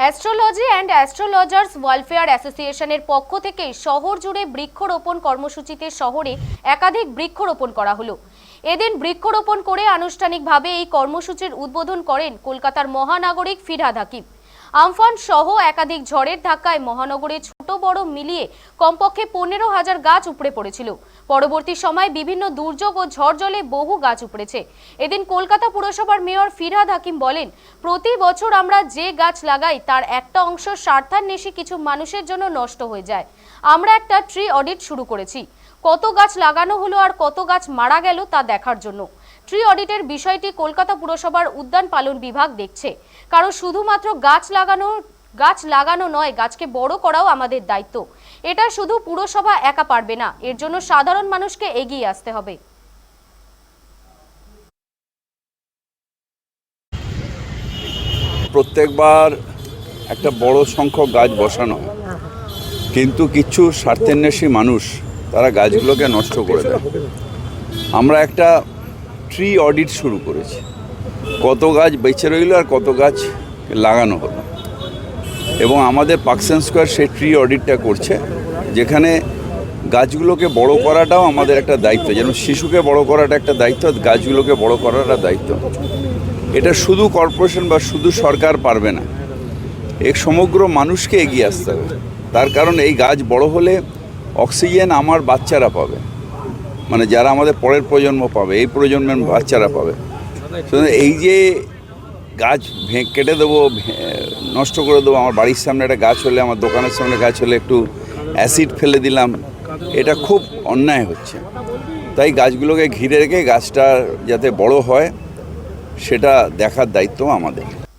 Astrology and astrologers welfare অ্যাসোসিয়েশনের পক্ষ থেকে শহর জুড়ে বৃক্ষরোপণ কর্মসূচিতে শহরে একাধিক বৃক্ষরোপণ করা হলো। এদিন বৃক্ষরোপণ করে আনুষ্ঠানিকভাবে এই কর্মসূচির উদ্বোধন করেন কলকাতার মহানাগরিক ফিরহাদ হাকিম। আমফান সহ একাধিক ঝড়ের ধাক্কায় মহানগরে ছোট বড় মিলিয়ে কমপক্ষে পনেরো হাজার গাছ উপড়ে পড়েছিল। পরবর্তী সময় বিভিন্ন দুর্যোগ ও ঝড় জলে বহু গাছ উপড়েছে। এদিন কলকাতা পুরসভার মেয়র ফিরহাদ হাকিম বলেন, প্রতি বছর আমরা যে গাছ লাগাই, তার একটা অংশ স্বার্থান্বেষী কিছু মানুষের জন্য নষ্ট হয়ে যায়। আমরা একটা ট্রি অডিট শুরু করেছি। কত গাছ লাগানো হলো আর কত গাছ মারা গেল তা দেখার জন্য। ট্রি অডিটের বিষয়টি কলকাতা পুরসভার উদ্যান পালন বিভাগ দেখছে। কারণ শুধুমাত্র গাছ লাগানো গাছ লাগানো নয়, গাছকে বড় করাও আমাদের দায়িত্ব। এটা শুধু পুরসভা একা পারবে না, এর জন্য সাধারণ মানুষকে এগিয়ে আসতে হবে। প্রত্যেকবার একটা বড় সংখ্যক গাছ বসানো কিন্তু কিছু স্বার্থান্বেষী মানুষ, তারা গাছগুলোকে নষ্ট করে দেয়। আমরা একটা ট্রি অডিট শুরু করেছি। কত গাছ বেঁচে রইল আর কত গাছ লাগানো হলো। এবং আমাদের পাকসেন স্কোয়ার সেই ট্রি অডিটটা করছে, যেখানে গাছগুলোকে বড় করাটাও আমাদের একটা দায়িত্ব, যেন শিশুকে বড় করাটা একটা দায়িত্ব গাছগুলোকে বড় করাটা দায়িত্ব। এটা শুধু কর্পোরেশন বা শুধু সরকার পারবে না এক সমগ্র মানুষকে এগিয়ে আসতে হবে। তার কারণ এই গাছ বড় হলে অক্সিজেন আমার বাচ্চারা পাবে মানে যারা আমাদের পরের প্রজন্ম পাবে, এই প্রজন্মের বাচ্চারা পাবে। এই যে গাছ ভে কেটে দেবো নষ্ট করে দেবো। আমার বাড়ির সামনে একটা গাছ হলে, আমার দোকানের সামনে গাছ হলে একটু অ্যাসিড ফেলে দিলাম। এটা খুব অন্যায় হচ্ছে। তাই গাছগুলোকে ঘিরে রেখে গাছটা যাতে বড় হয়, সেটা দেখার দায়িত্ব আমাদের।